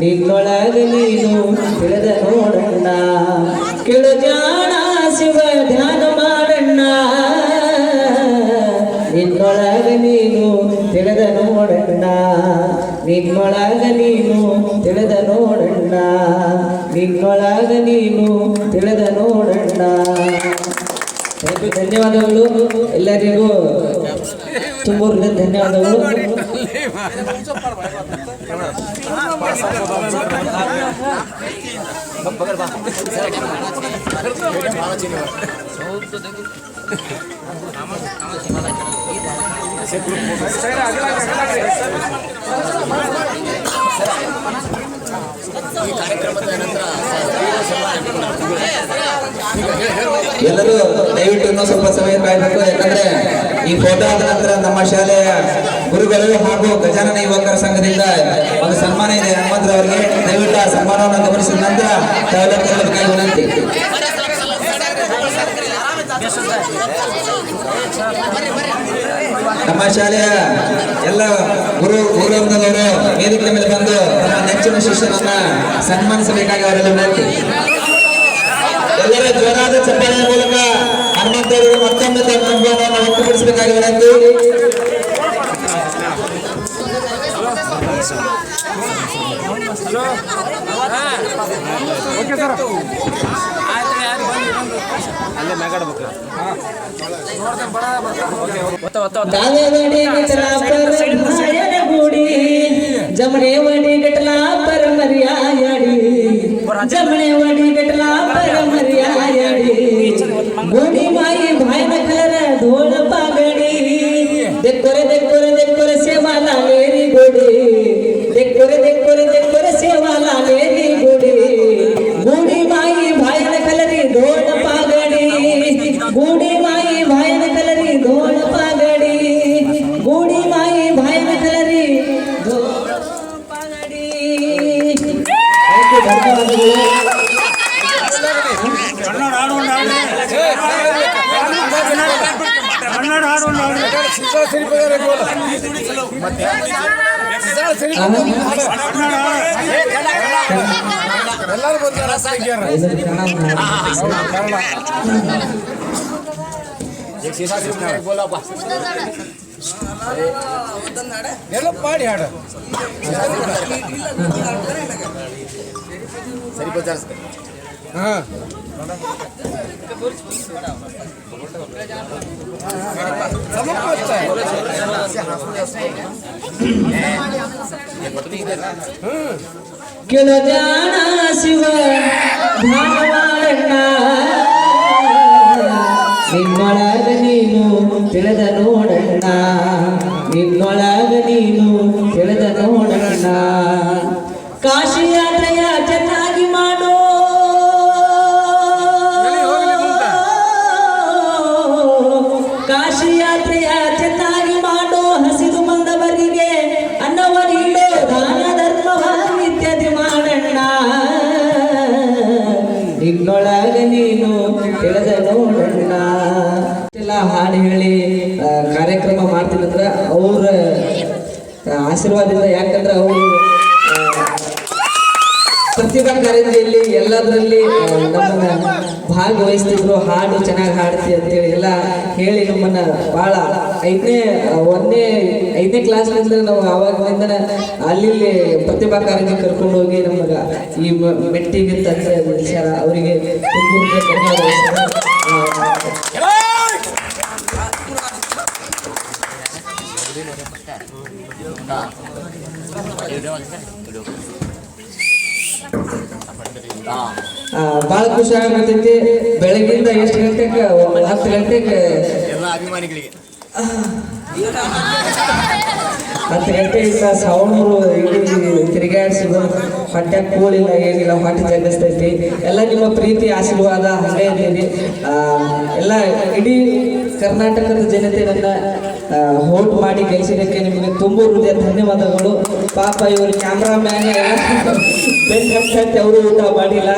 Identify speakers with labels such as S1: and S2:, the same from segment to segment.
S1: ನಿನ್ನೊಳಗ ನೀನು ತಿಳಿದ ನೋಡಣ್ಣ. ಕೆಳು ಜಾಣ ಶಿವ ಧ್ಯಾನ ಮಾಡಣ್ಣ. ನಿನ್ನೊಳಗೆ ನೀನು ತಿಳಿದ ನೋಡಣ್ಣ. ನಿನ್ನೊಳಗ ನೀನು ತಿಳಿದ ನೋಡಣ್ಣ. ನಿನ್ನೊಳಗ ನೀನು ತಿಳಿದ ನೋಡಣ್ಣ. ಥ್ಯಾಂಕ್ ಯು ಧನ್ಯವಾದಗಳು ಎಲ್ಲರಿಗೂ ತುಂಬ ಹೃದಯ ಧನ್ಯವಾದಗಳು
S2: ಎಲ್ಲರೂ ದಯವಿಟ್ಟು ಸ್ವಲ್ಪ ಸಮಯ ಕಾಯಬೇಕು. ಯಾಕಂದ್ರೆ ಈ ಫೋಟೋ ಆದ ನಂತರ ನಮ್ಮ ಶಾಲೆಯ ಗುರುಗಳು ಹಾಗೂ ಗಜಾನನ ಯುವಕರ ಸಂಘದಿಂದ ಒಂದು ಸನ್ಮಾನ ಇದೆ. ಹನುಮಂತರ ಅವರಿಗೆ ದಯವಿಟ್ಟು ಆ ಸನ್ಮಾನವನ್ನು ಗಮನಿಸಿದ ನಂತರ ವಿನಂತಿ ನಮ್ಮ ಶಾಲೆಯ ಎಲ್ಲ ಗುರು ಗುರುವೃಂದದವರು ವೇದಿಕೆ ಮೇಲೆ ಬಂದು ನೆಚ್ಚಿನ ಶಿಷ್ಯನನ್ನ ಸನ್ಮಾನಿಸಬೇಕಾಗಿ ಅವರೆಲ್ಲ ವಿನಂತಿ. ಎಲ್ಲರ ಜೋರಾದ ಚಪ್ಪಾಳೆಯ ಮೂಲಕ ಹನುಮಂತರಿಗೆ ಮತ್ತೊಮ್ಮೆ ತಮ್ಮ ಅನುಭವವನ್ನು ವ್ಯಕ್ತಪಡಿಸಬೇಕಾಗಿ ವಿನಂತಿ
S1: ದಾವೇವಾಡಿ ಗಟಲಾ ಪರ ಮಾಯನ ಗೂಡಿ ಜಮನೆ ವಡಿ ಗಟಲಾ ಪರ ಮರ್ಯಾಯಡಿ ಜಮನೆ ವಡಿ ಗಟಲಾ ಪರ ಮರ್ಯಾಯಡಿ गोडी माई भाई
S3: ಎಲ್ಲ ಪಾಡಿ ಹಾಡು ಹಾ
S1: ಕೆಳ ಜಾಣ ಶಿವ ನಿನ್ನೊಳಗ ನೀನು ತಿಳಿದ ನೋಡಣ್ಣ ನಿನ್ನೊಳಗ ನೀನು ತಿಳಿದ ನೋಡಣ್ಣ ಕಾಶಿ ಹಾಡು ಹೇಳಿ ಕಾರ್ಯಕ್ರಮ ಮಾಡ್ತೀನಂದ್ರ ಅವ್ರ ಆಶೀರ್ವಾದದಿಂದ ಯಾಕಂದ್ರೆ ಅವರು ಪ್ರತಿಭಾ ಕಾರಂಜಿಯಲ್ಲಿ ಎಲ್ಲದರಲ್ಲಿ ನಮ್ಮನ್ನ ಭಾಗವಹಿಸ್ತಿದ್ರು, ಹಾಡು ಚೆನ್ನಾಗಿ ಹಾಡ್ತಿ ಅಂತೇಳಿ ಎಲ್ಲ ಹೇಳಿ ನಮ್ಮನ್ನ ಭಾಳ ಐದನೇ ಒಂದನೇ, ಐದನೇ ಕ್ಲಾಸ್ನಿಂದ ನಾವು ಆವಾಗಿನಿಂದ ಅಲ್ಲಿ ಪ್ರತಿಭಾ ಕಾರ್ಯಕ್ಕೆ ಕರ್ಕೊಂಡು ಹೋಗಿ ನಮಗ ಈ ಮೆಟ್ಟಿಗೆ ತಂದೆ ಅವರಿಗೆ ತುಂಬ ಧನ್ಯವಾದ ಭಾಳ ಖುಷಿ ಆಗತೈತಿ ಬೆಳಗಿಂದ ಎಷ್ಟು ಗಂಟೆಗೆ ಹತ್ತು ಗಂಟೆಗೆ?
S3: ಎಲ್ಲ ಅಭಿಮಾನಿಗಳಿಗೆ.
S1: ಹತ್ತು ಗಂಟೆಯಿಂದ ಸೌಂಡ್ರು ಇಡೀ ತಿರುಗಾಡಿಸಿದ್ರು. ಹೊಟ್ಟೆ ಕೂಲಿಲ್ಲ, ಏನಿಲ್ಲ, ಹೊಟ್ಟೆ ಜಗಿಸ್ತೈತಿ ಎಲ್ಲ ನಿಮ್ಮ ಪ್ರೀತಿ, ಆಶೀರ್ವಾದ, ಹಂಗೆ ಇದ್ದೀನಿ ಎಲ್ಲ ಇಡೀ ಕರ್ನಾಟಕದ ಜನತೆ ನನ್ನ ಹೋಟ್ ಮಾಡಿ ಗೆಲ್ಸಿದ್ದಕ್ಕೆ ನಿಮಗೆ ತುಂಬ ಹೃದಯ ಧನ್ಯವಾದಗಳು. ಪಾಪ ಇವರು ಕ್ಯಾಮ್ರಾಮ್ಯಾನ್ ಹಚ್ಚಿ ಅವರು ಊಟ ಮಾಡಿಲ್ಲ.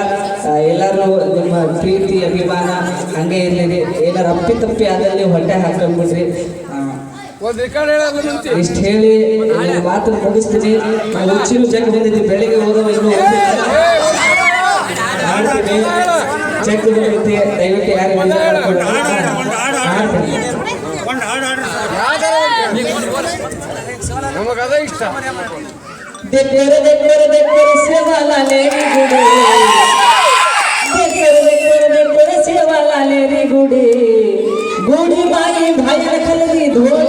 S1: ಎಲ್ಲರೂ ನಿಮ್ಮ ಪ್ರೀತಿ, ಅಭಿಮಾನ ಹಂಗೆ ಇರಲಿ. ಏನಾರು ಅಪ್ಪಿತಪ್ಪಿ ಆದಲ್ಲಿ ಹೊಟ್ಟೆ ಹಾಕೊಂಡ್ಬಿಡ್ರಿ ಇಷ್ಟು ಹೇಳಿ ನನ್ನ ಮಾತನ್ನು ಮುಗಿಸ್ತೀನಿ ನಾವು ಹುಚ್ಚಿನ ಚೆಕ್ ಬಂದಿದ್ವಿ ಬೆಳಿಗ್ಗೆ ಹೋದವ ಇನ್ನೂ ಹೋಗಿಲ್ಲ. ಮಾಡ್ತೀನಿ ಚೆಕ್ ಬಂದೈತಿ ದಯವಿಟ್ಟು ಯಾರು ಮಾಡ್ತೀನಿ
S3: ನಮಗ ಅದ ಇಷ್ಟ
S1: దగ్గర దగ్గర దగ్గర శివాలలేని గుడి దగ్గర దగ్గర దగ్గర శివాలలేని గుడి గుడి బాయి భాయల కలది ధోల పాల